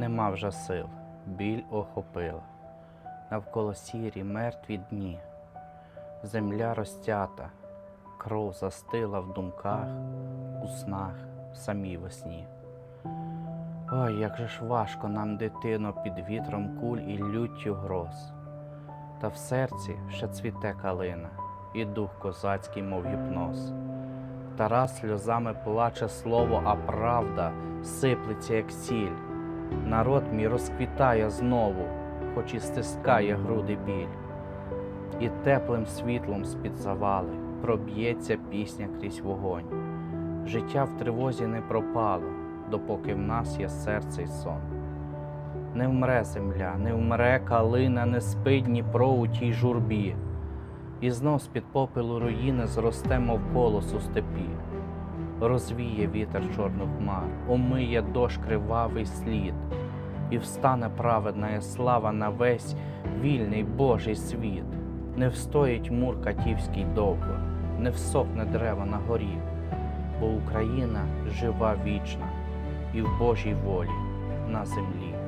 Нема вже сил, біль охопила, навколо сірі мертві дні, земля розтята, кров застила в думках, у снах, в самій весні. Ой, як же ж важко нам, дитино, під вітром куль і люттю гроз. Та в серці ще цвіте калина, і дух козацький, мов гіпноз. Тарас сльозами плаче слово, а правда сиплеться, як сіль. Народ мій розквітає знову, хоч і стискає груди біль. І теплим світлом з-під завали проб'ється пісня крізь вогонь. Життя в тривозі не пропало, допоки в нас є серце й сон. Не вмре земля, не вмре калина, не спить Дніпро у тій журбі. І знов з-під попелу руїни зросте, мов колос у степі. Розвіє вітер чорну хмар, омиє дощ кривавий слід, і встане праведна слава на весь вільний Божий світ. Не встоїть мур катівський довго, не всохне дерева на горі, бо Україна жива вічна і в Божій волі на землі.